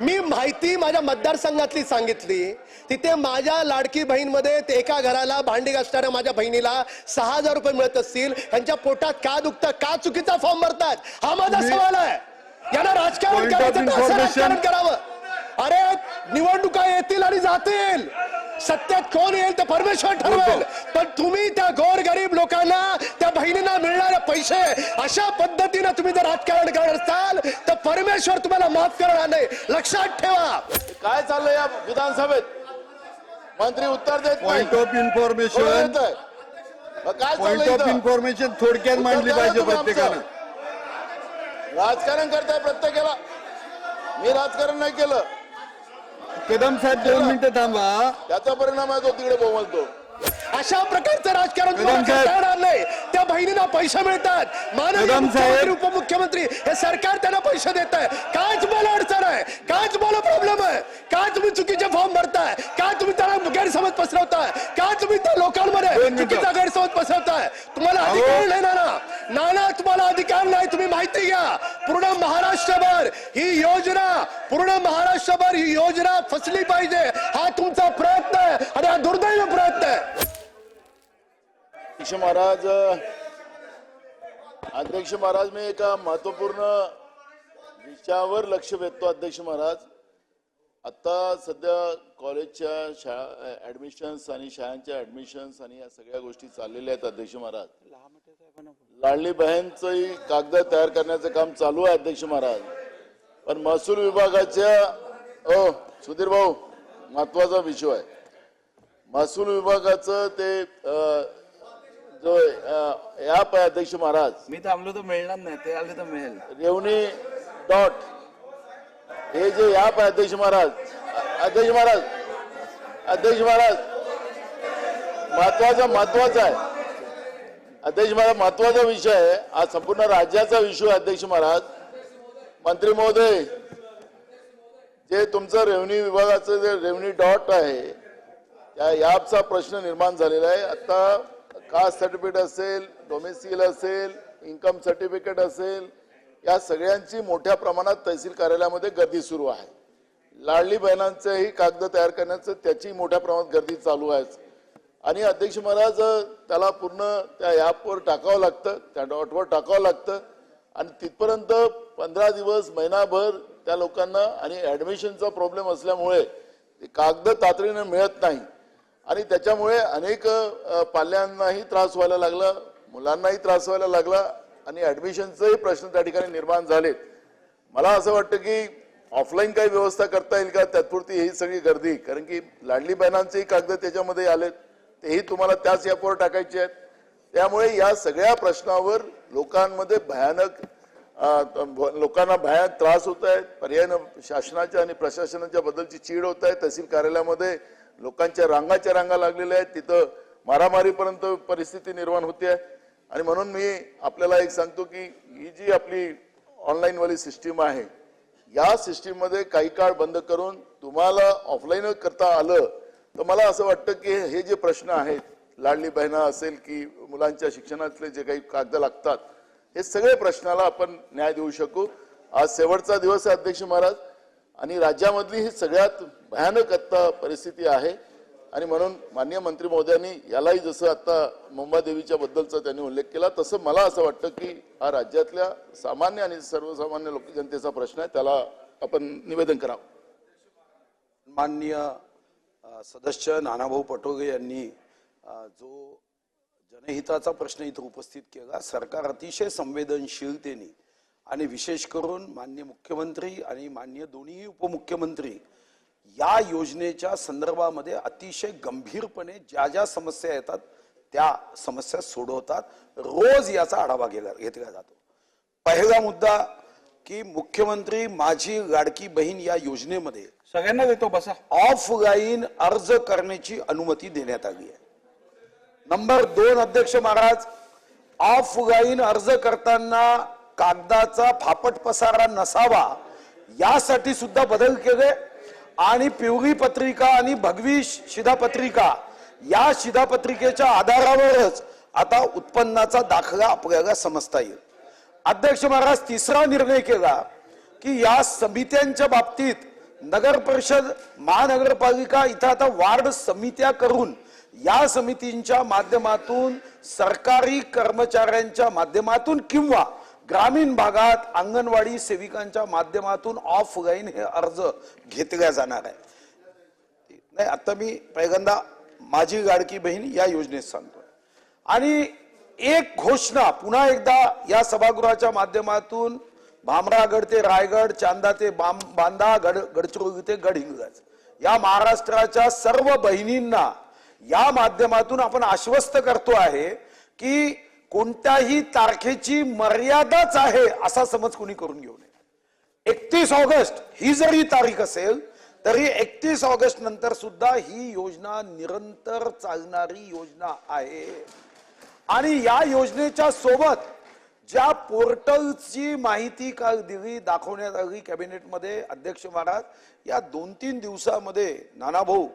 मी माहिती माझ्या मतदारसंघातली सांगितली. तिथे माझ्या लाडकी बहीणमध्ये एका घराला भांडी घासणाऱ्या माझ्या बहिणीला सहा हजार रुपये मिळत असतील. त्यांच्या पोटात का दुखतं का चुकीचा फॉर्म भरतात हा माझा सवाल आहे. यांना राजकारण करायचं करावं. अरे निवडणुका येतील आणि जातील. सत्यात कोण येईल ते परमेश्वर ठरवेल. पण तुम्ही त्या गोर गरीब लोकांना त्या बहिणींना मिळणारे पैसे अशा पद्धतीने तुम्ही जर राजकारण करत असाल तर परमेश्वर तुम्हाला माफ करणार नाही. लक्षात ठेवा. काय चाललंय या विधानसभेत? मंत्री उत्तर देत नाही. पॉइंट ऑफ इन्फॉर्मेशन काय पॉइंट चाललंय ऑफ? इन्फॉर्मेशन थोडक्यात उत्तर मांडली पाहिजे. प्रत्येकानं. राजकारण करताय प्रत्येकाला. मी राजकारण नाही केलं. कदम साहेब दोन मिनिटं थांबा. त्याचा परिणाम आहे तो तिकडे बोलतो. अशा प्रकारचं राजकारण तुम्हाला कदम साहेब. करता येणार नाही. त्या बहिणींना पैसे मिळतात. माननीय कदम मुख्यमंत्री साहेब. उपमुख्यमंत्री हे सरकार त्यांना पैसे देत आहे काय तुम्हाला अडचण आहे. काय तुम्हाला प्रॉब्लेम आहे. काय तुम्ही चुकीचे फॉर्म भरताय काय तुम्ही त्याला गैरसमज पसरवताय काय तुम्ही त्या लोकांमध्ये दोन मिनिटं. चुकीचा गैरसमज पसरवताय तुम्हाला. अधिकार नाही ना ना नाना तुम्हाला अधिकार नाही. तुम्ही माहिती घ्या. पूर्ण महाराष्ट्रभर ही योजना पूर्ण महाराष्ट्रभर ही योजना फसली पाहिजे. हा तुमचा प्रयत्न आहे आणि हा दुर्दैव प्रयत्न आहे. अध्यक्ष महाराज अध्यक्ष महाराज मी एका महत्त्वपूर्ण विषयावर लक्ष वेधतो अध्यक्ष महाराज. आता सध्या कॉलेजच्या शाळा ऍडमिशन्स आणि शाळांच्या ऍडमिशन्स आणि या सगळ्या गोष्टी चाललेल्या आहेत अध्यक्ष महाराज. लाडली बहीणचंही कागद तयार करण्याचं काम चालू आहे अध्यक्ष महाराज. पण महसूल विभागाच्या ओ सुधीर भाऊ महत्त्वाचा विषय आहे. महसूल विभागाचं ते अ, जो ऍप आहे अध्यक्ष महाराज. मी थांबलो तर मिळणार नाही ते आले तर मिळेल. रेवणी डॉट हे जे या आहे अध्यक्ष महाराज अध्यक्ष महाराज अध्यक्ष महाराज महत्त्वाचा महत्त्वाचा आहे. अध्यक्ष महाराज महत्त्वाचा विषय आहे. हा संपूर्ण राज्याचा विषय आहे अध्यक्ष महाराज. मंत्री महोदय जे तुमचं रेव्हन्यू विभागाचं जे रेव्हन्यू डॉट आहे त्या ॲपचा प्रश्न निर्माण झालेला आहे. आता कास्ट सर्टिफिकेट असेल डोमेस्टिकल असेल इन्कम सर्टिफिकेट असेल या सगळ्यांची मोठ्या प्रमाणात तहसील कार्यालयामध्ये गर्दी सुरू आहे. लाडली बहिणांचंही कागद तयार करण्याचं त्याची मोठ्या प्रमाणात गर्दी चालू आहे. आणि अध्यक्ष महाराज त्याला पूर्ण त्या ॲपवर टाकावं लागतं त्या डॉटवर टाकावं लागतं. आणि तिथपर्यंत पंधरा दिवस महिनाभर त्या लोकांना आणि ॲडमिशनचा प्रॉब्लेम असल्यामुळे ते कागद तातडीनं मिळत नाही. आणि त्याच्यामुळे अनेक पाल्यांनाही त्रास व्हायला लागला मुलांनाही त्रास व्हायला लागला आणि ऍडमिशनचेही प्रश्न त्या ठिकाणी निर्माण झालेत. मला असं वाटतं की ऑफलाईन काही व्यवस्था करता येईल का? त्यापुरती ही सगळी गर्दी. कारण की लाडली बहिणांचेही कागद त्याच्यामध्ये आलेत. तेही तुम्हाला त्याच ॲपवर टाकायचे आहेत. त्यामुळे या सगळ्या प्रश्नावर लोकांमध्ये भयानक लोकांना भयानक त्रास होत आहेत पर्यायनं शासनाच्या आणि प्रशासनाच्या बद्दलची चीड होत आहे. तहसील कार्यालयामध्ये लोकांच्या रांगाच्या रांगा लागलेल्या आहेत. तिथं मारामारीपर्यंत परिस्थिती निर्माण होते आहे. आणि म्हणून मी आपल्याला एक सांगतो की ही जी आपली ऑनलाईनवाली सिस्टीम आहे या सिस्टीममध्ये काही काळ बंद करून तुम्हाला ऑफलाईन करता आलं तर मला असं वाटतं की हे जे प्रश्न आहेत लाडली बहिणा असेल की मुलांच्या शिक्षणातले जे काही कागद लागतात हे सगळे प्रश्नाला आपण न्याय देऊ शकू. आज शेवटचा दिवस आहे अध्यक्ष महाराज आणि राज्यामधली ही सगळ्यात भयानक आता परिस्थिती आहे. आणि म्हणून माननीय मंत्री महोदयांनी यालाही जसं आता मुंबादेवीच्या बद्दलचा त्यांनी उल्लेख केला तसं मला असं वाटतं की हा राज्यातल्या सामान्य आणि सर्वसामान्य लोक जनतेचा प्रश्न आहे त्याला आपण निवेदन करावं. माननीय सदस्य नानाभाऊ पटोगे यांनी जो जनहिताचा प्रश्न इथं उपस्थित केला सरकार अतिशय संवेदनशीलतेने आणि विशेष करून मान्य मुख्यमंत्री आणि मान्य दोन्ही उपमुख्यमंत्री या योजनेच्या संदर्भामध्ये अतिशय गंभीरपणे ज्या ज्या समस्या येतात त्या समस्या सोडवतात. रोज याचा आढावा घेला घेतला जातो. पहिला मुद्दा की मुख्यमंत्री माझी लाडकी बहीण या योजनेमध्ये सगळ्यांना देतो बसा. ऑफलाईन अर्ज करण्याची अनुमती देण्यात आली आहे. नंबर दोन अध्यक्ष महाराज ऑफलाईन अर्ज करताना कागदाचा फापट पसारा नसावा यासाठी सुद्धा बदल केले. आणि पिवळी पत्रिका आणि भगवी शिधापत्रिका या शिधापत्रिकेच्या आधारावरच आता उत्पन्नाचा दाखला आपल्याला समजता येईल. अध्यक्ष महाराज तिसरा निर्णय केला की या समित्यांच्या बाबतीत नगर परिषद महानगरपालिका इथं आता वार्ड समित्या करून या समितींच्या माध्यमातून सरकारी कर्मचाऱ्यांच्या माध्यमातून किंवा ग्रामीण भागात अंगणवाडी सेविकांच्या माध्यमातून ऑफ गाईन हे अर्ज घेतल्या जाणार आहे. नाही आता मी पहिल्यांदा माझी गाडकी बहीण या योजनेत सांगतोय. आणि एक घोषणा पुन्हा एकदा या सभागृहाच्या माध्यमातून भामरागड ते रायगड चांदा ते बाम बांदा गड गडचिरोली ते गडहिंगज या महाराष्ट्राच्या सर्व बहिणींना या माध्यमातून आपण आश्वस्त करतो आहे की कोणत्याही तारखेची मर्यादाच आहे असा समज कोणी करून घेऊ नये. एकतीस ऑगस्ट ही जरी तारीख असेल तरी एकतीस ऑगस्ट नंतर सुद्धा ही योजना निरंतर चालणारी योजना आहे. आणि या योजनेच्या सोबत ज्या पोर्टलची माहिती काल दिली दाखवण्यात आली कॅबिनेटमध्ये अध्यक्ष महाराज या दोन तीन दिवसामध्ये नानाभाऊ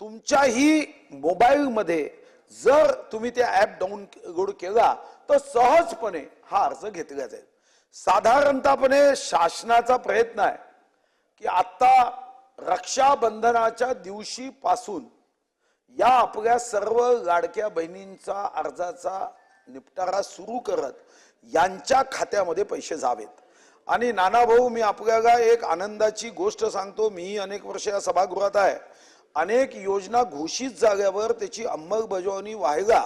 तुमच्याही मोबाईलमध्ये जर तुम्ही ते ऍप डाउनलोड केला तर सहजपणे हा अर्ज घेतला जाईल. साधारणतःपणे शासनाचा प्रयत्न आहे की आत्ता रक्षाबंधनाच्या दिवशीपासून या आपल्या सर्व लाडक्या बहिणींचा अर्जाचा निपटारा सुरू करत यांच्या खात्यामध्ये पैसे जावेत. आणि नाना भाऊ मी आपल्याला एक आनंदाची गोष्ट सांगतो. मी अनेक वर्ष या सभागृहात आहे. अनेक योजना घोषित झाल्यावर त्याची अंमलबजावणी व्हायला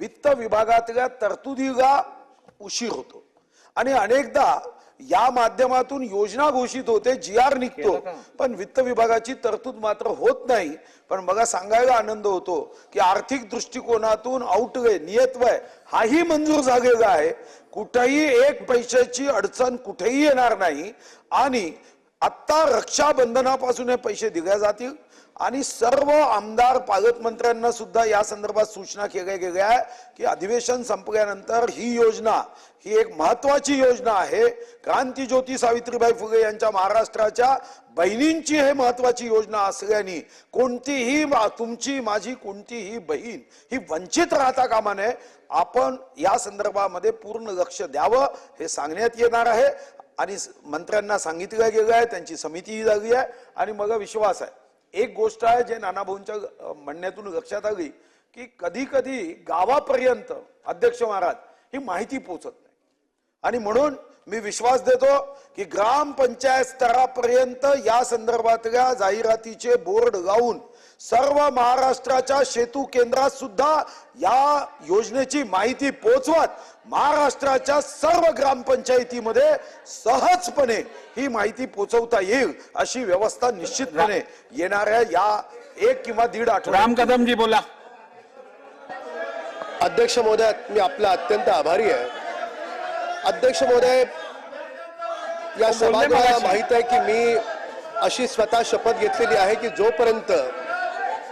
वित्त विभागातल्या तरतुदीला उशीर होतो. आणि अनेकदा या माध्यमातून योजना घोषित होते जी आर निघतो पण वित्त विभागाची तरतूद मात्र होत नाही. पण मला सांगायला आनंद होतो की आर्थिक दृष्टिकोनातून आउटवे नियतवय हाही मंजूर झालेला आहे. कुठेही एक पैशाची अडचण कुठेही येणार नाही. आणि आत्ता रक्षाबंधनापासून हे पैसे दिले जातील. आणि सर्व आमदार पालकमंत्र्यांना सुद्धा या संदर्भात सूचना केल्या गेल्या आहे की अधिवेशन संपल्यानंतर ही योजना ही एक महत्वाची योजना आहे. क्रांती ज्योती सावित्रीबाई फुले यांच्या महाराष्ट्राच्या बहिणींची हे महत्वाची योजना असल्याने कोणतीही तुमची माझी कोणतीही बहीण ही वंचित राहता कामा नये. आपण या संदर्भामध्ये पूर्ण लक्ष द्यावं हे सांगण्यात येणार आहे. आणि मंत्र्यांना सांगितलं गेलं आहे त्यांची समितीही झाली आहे. आणि मग विश्वास आहे. एक गोष्ट आहे जे नानाभाऊंच्या म्हणण्यातून लक्षात आली की कधी कधी गावापर्यंत अध्यक्ष महाराज ही माहिती पोचत नाही. आणि म्हणून मी विश्वास देतो की ग्रामपंचायत स्तरापर्यंत या संदर्भातल्या जाहिरातीचे बोर्ड लावून सर्व महाराष्ट्राच्या सेतू केंद्रात सुद्धा या योजनेची माहिती पोचवत महाराष्ट्राच्या सर्व ग्रामपंचायतीमध्ये सहजपणे ही माहिती पोहोचवता येईल अशी व्यवस्था निश्चितपणे येणाऱ्या या एक किंवा दीड आठवड्यात. राम कदम जी बोला. अध्यक्ष महोदय मी आपला अत्यंत आभारी आहे. अध्यक्ष महोदय या सभागृहाला. माहीत आहे की मी अशी स्वतः शपथ घेतलेली आहे की जोपर्यंत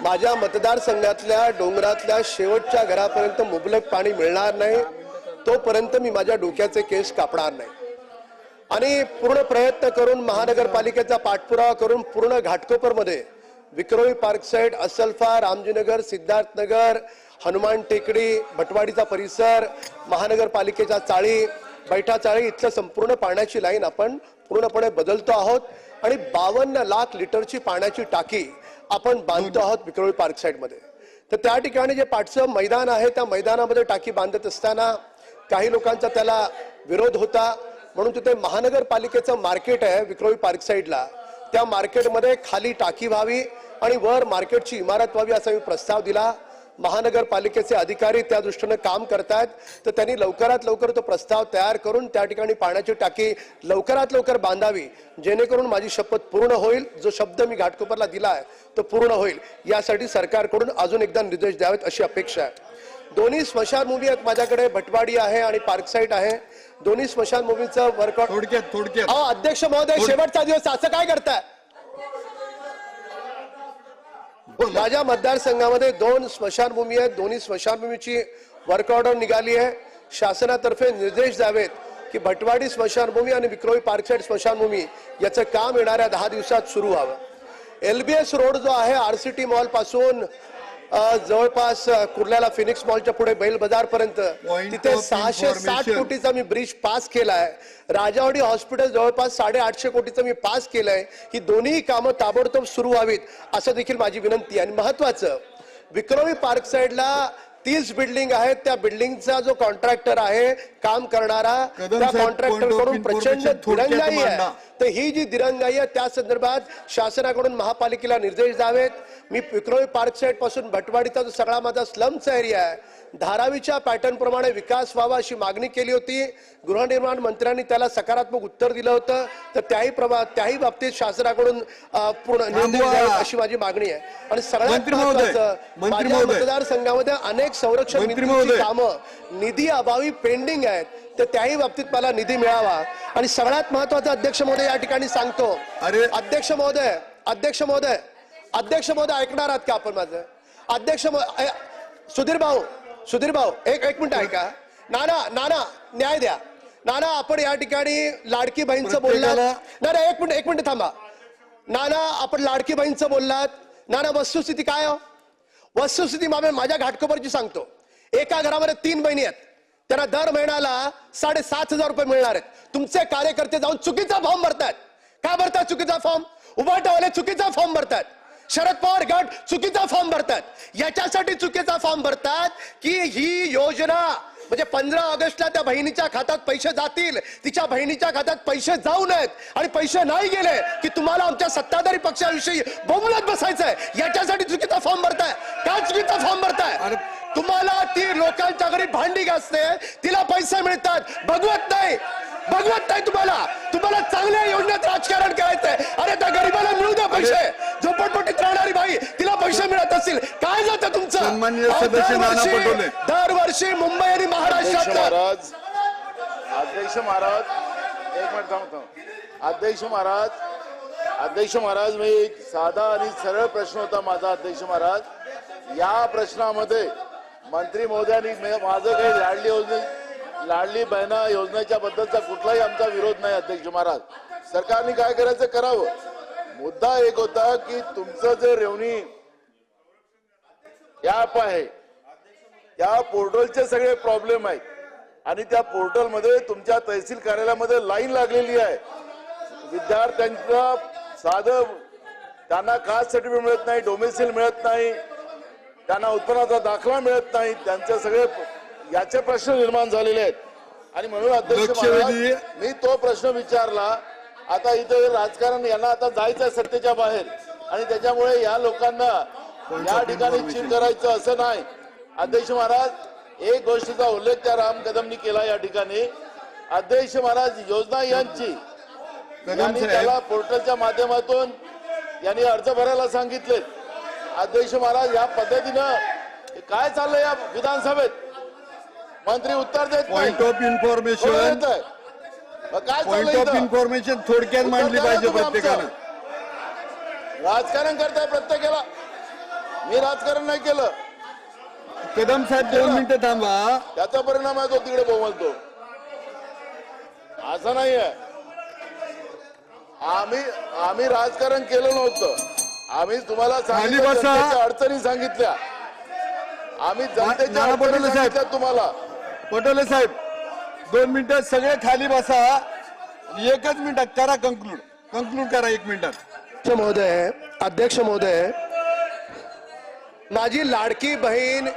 माझ्या मतदारसंघातल्या डोंगरातल्या शेवटच्या घरापर्यंत मुबलक पाणी मिळणार नाही तोपर्यंत मी माझ्या डोक्याचे केस कापणार नाही. आणि पूर्ण प्रयत्न करून महानगरपालिकेचा पाठपुरावा करून पूर्ण घाटकोपरमध्ये विक्रोळी पार्क साईड असलफा रामजीनगर सिद्धार्थनगर हनुमान टेकडी भटवाडीचा परिसर महानगरपालिकेच्या चाळी बैठा चाळी इथलं संपूर्ण पाण्याची लाईन आपण पूर्णपणे बदलतो आहोत. आणि बावन्न लाख लिटरची पाण्याची टाकी आपण बांधतो आहोत विक्रोळी पार्क साईडमध्ये. तर त्या ठिकाणी जे पाठचं मैदान आहे त्या मैदानामध्ये टाकी बांधत असताना काही लोकांचा त्याला विरोध होता. म्हणून तिथे महानगरपालिकेचं मार्केट आहे विक्रोळी पार्क साईडला. त्या मार्केटमध्ये खाली टाकी व्हावी आणि वर मार्केटची इमारत व्हावी असा मी प्रस्ताव दिला. महानगरपालिकेचे अधिकारी त्या दृष्टीनं काम करतायत. तर त्यांनी लवकरात लवकर तो प्रस्ताव तयार करून त्या ठिकाणी पाण्याची टाकी लवकरात लवकर बांधावी. जेणेकरून माझी शपथ पूर्ण होईल. जो शब्द मी घाटकोपरला दिला आहे तो पूर्ण होईल. यासाठी सरकारकडून अजून एकदा निर्देश द्यावेत अशी अपेक्षा आहे. दोन्ही स्मशानभूमी आहेत माझ्याकडे. भटवाडी आहे आणि पार्क साईट आहे. दोन्ही स्मशानभूमीचं वर्कआउट थोडक्यात थोडक्यात. अहो अध्यक्ष महोदय शेवटचा दिवस असं काय करताय? माझ्या मतदारसंघामध्ये दोन स्मशानभूमी आहेत. दोन्ही स्मशानभूमीची वर्क ऑर्डर निघाली आहे. शासनातर्फे निर्देश द्यावेत की भटवाडी स्मशानभूमी आणि विक्रोळी पार्कसाईड स्मशानभूमी याचं काम येणाऱ्या दहा दिवसात सुरू व्हावं. एलबीएस रोड जो आहे आरसीटी मॉलपासून अ, जवळपास कुर्ल्याला फिनिक्स मॉलच्या पुढे बैल बाजार पर्यंत Point तिथे सहाशे साठ. कोटीचा मी ब्रिज पास केलाय. राजावाडी हॉस्पिटल जवळपास साडे आठशे कोटीचं मी पास केलंय. ही दोन्ही कामं ताबडतोब सुरू व्हावीत असं देखील माझी विनंती आहे. आणि महत्वाचं विक्रमी पार्क साईडला तीस बिल्डिंग आहेत. त्या बिल्डिंगचा जो कॉन्ट्रॅक्टर आहे काम करणारा त्या कॉन्ट्रॅक्टरकडून प्रचंड दिरंगाई आहे. तर ही जी दिरंगाई आहे त्या संदर्भात शासनाकडून महापालिकेला निर्देश द्यावेत. मी विक्रोळी पार्क साईडपासून भटवाडीचा जो सगळा माझा स्लमचा एरिया आहे धारावीच्या पॅटर्न प्रमाणे विकास व्हावा अशी मागणी केली होती. गृहनिर्माण मंत्र्यांनी त्याला सकारात्मक उत्तर दिलं होतं. तर त्याही प्रमा त्याही बाबतीत शासनाकडून पूर्ण अशी माझी मागणी आहे. आणि सगळ्यात महत्वाचं. मतदारसंघामध्ये अनेक संरक्षण. कामं निधी अभावी पेंडिंग आहेत. तर त्याही बाबतीत मला निधी मिळावा. आणि सगळ्यात महत्वाचं अध्यक्ष महोदय या ठिकाणी सांगतो. अरे. अध्यक्ष महोदय अध्यक्ष महोदय अध्यक्ष महोदय ऐकणार आहात का आपण माझं? अध्यक्ष सुधीर भाऊ सुधीर भाऊ एक एक मिनिट ऐका. नाना नाना न्याय द्या. नाना आपण या ठिकाणी लाडकी बहीणचं बोललात. नाही, एक मिनिट एक मिनिट थांबा. नाना आपण लाडकी बहीणचं बोललात. नाना वस्तुस्थिती काय हो? वस्तुस्थिती मामे माझ्या घाटकोपरची सांगतो. एका घरामध्ये तीन बहिणी आहेत. त्यांना दर महिन्याला साडेसात हजार रुपये मिळणार आहेत. तुमचे कार्यकर्ते जाऊन चुकीचा फॉर्म भरतायत. का भरतात चुकीचा फॉर्म? उभाटावाले चुकीचा फॉर्म भरतात शरद पवार गट चुकीचा फॉर्म भरतात. याच्यासाठी चुकीचा फॉर्म भरतात की ही योजना म्हणजे पंधरा ऑगस्टला त्या बहिणीच्या खात्यात पैसे जातील. तिच्या बहिणीच्या खात्यात पैसे जाऊ नयेत. आणि पैसे नाही गेले की तुम्हाला आमच्या सत्ताधारी पक्षाविषयी बोमलत बसायचंय. याच्यासाठी चुकीचा फॉर्म भरताय. का चुकीचा फॉर्म भरताय? तुम्हाला ती लोकांच्या घरी भांडी घासते तिला पैसे मिळतात. भगवत नाही. भगवत नाही तुम्हाला तुम्हाला चांगल्या योजनेत राजकारण करायचंय. अरे त्या गरीबाला मिळू द्या पैसे. झोपडपट्टीत राहणारी बाई तिला पैसे मिळत असतील. काय जातं तुमचं? दरवर्षी- पटोले. दरवर्षी मुंबई आणि अध्यक्ष महाराष्ट्रात महाराज. अध्यक्ष महाराज. एक मिनिट थांब थांब. अध्यक्ष महाराज. अध्यक्ष महाराज मी एक साधा आणि सरळ प्रश्न होता माझा अध्यक्ष महाराज. या प्रश्नामध्ये मंत्री महोदयांनी माझं काही लाडली योजने लाडली बहिणा योजनेच्या बद्दलचा कुठलाही आमचा विरोध नाही अध्यक्ष महाराज. सरकारने काय करायचं करावं. मुद्दा एक होता की तुमचं जे रेवणी ऍप आहे त्या पोर्टलचे सगळे प्रॉब्लेम आहेत. आणि त्या पोर्टलमध्ये तुमच्या तहसील कार्यालयामध्ये लाईन लागलेली आहे. विद्यार्थ्यांचं साधं त्यांना कास्ट सर्टिफिकेट मिळत नाही डोमेसिल मिळत नाही त्यांना उत्पन्नाचा दाखला मिळत नाही त्यांचे सगळे याचे प्रश्न निर्माण झालेले आहेत. आणि म्हणून अध्यक्ष मी तो प्रश्न विचारला आता इथे राजकारण यांना आता जायचं आहे सत्तेच्या बाहेर. आणि त्याच्यामुळे या लोकांना या ठिकाणी चीट करायचं असं नाही. अध्यक्ष महाराज एक गोष्टीचा उल्लेख त्या राम कदमनी केला या ठिकाणी. अध्यक्ष महाराज योजना यांची. यांनी त्याला पोर्टलच्या माध्यमातून यांनी अर्ज भरायला सांगितले अध्यक्ष महाराज या पद्धतीनं काय चाललंय या विधानसभेत? मंत्री उत्तर देत नाही. पॉइंट ऑफ इन्फॉर्मेशन आहे? काय पॉइंट ऑफ? इन्फॉर्मेशन थोडक्यात मांडली पाहिजे. प्रत्येकानं. राजकारण करताय प्रत्येकाला. मी राजकारण नाही केलं. कदम साहेब दोन मिनिटं थांबा. त्याचा परिणाम आहे तो तिकडे बोमलतो असं नाहीये. आम्ही आम्ही राजकारण केलं नव्हतं. आम्ही तुम्हाला सांगितलं अडचणी सांगितल्या. आम्ही जनतेच्या अडचणी. सांगितल्या तुम्हाला. पटोले साहेब दोन मिनिटं सगळे खाली बसा. एकच मिनिटात करा कंक्लूड कंक्लूड करा एक मिनिटात अध्यक्ष महोदय अध्यक्ष महोदय माझी लाडकी बहीण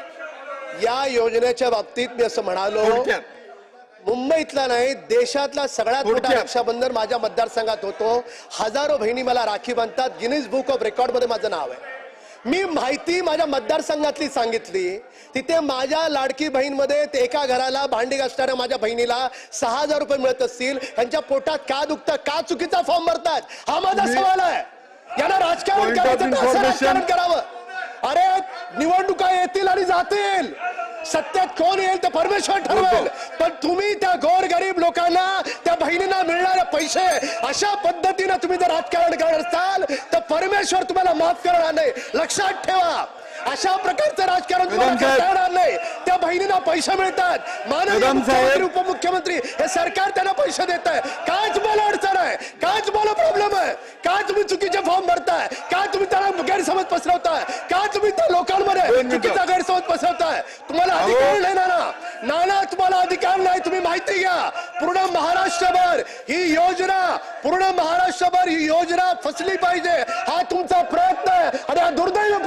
या योजनेच्या बाबतीत मी असं म्हणालो मुंबईतला नाही देशातला सगळ्यात मोठा. रक्षाबंधन माझ्या मतदारसंघात होतो. हजारो बहिणी मला राखी बांधतात. गिनीज बुक ऑफ रेकॉर्डमध्ये माझं नाव आहे. मी माहिती माझ्या मतदारसंघातली सांगितली. तिथे माझ्या लाडकी बहीणमध्ये ते एका घराला भांडी घासणाऱ्या माझ्या बहिणीला सहा हजार रुपये मिळत असतील. त्यांच्या पोटात का दुखतं का चुकीचा फॉर्म भरतात? हा माझा सवाल आहे. यांना राजकारण करायचं करावं. अरे निवडणुका येतील आणि जातील. सत्यात कोण येईल ते परमेश्वर ठरवेल. पण तुम्ही त्या गोर गरीब लोकांना त्या बहिणींना मिळणारे पैसे अशा पद्धतीने तुम्ही जर राजकारण करत असाल तर परमेश्वर तुम्हाला माफ करणार नाही. लक्षात ठेवा. अशा प्रकारचं राजकारण येणार नाही. त्या बहिणींना पैसे मिळतात. माननीय. उपमुख्यमंत्री हे सरकार त्यांना पैसे देत आहे काय तुम्हाला अडचण आहे. काय तुम्हाला प्रॉब्लेम आहे. काय तुम्ही चुकीचे फॉर्म भरताय काय तुम्ही त्याला गैरसमज गैरसमज पसरवताय का तुम्ही त्या लोकांमध्ये दोन मिनिटं. चुकीचा पसरवताय तुम्हाला अधिकार नाही नाना. नाना तुम्हाला अधिकार नाही. तुम्ही माहिती घ्या. पूर्ण महाराष्ट्रभर ही योजना पूर्ण महाराष्ट्रभर ही योजना फसली पाहिजे. हा तुमचा प्रयत्न आहे आणि हा दुर्दैव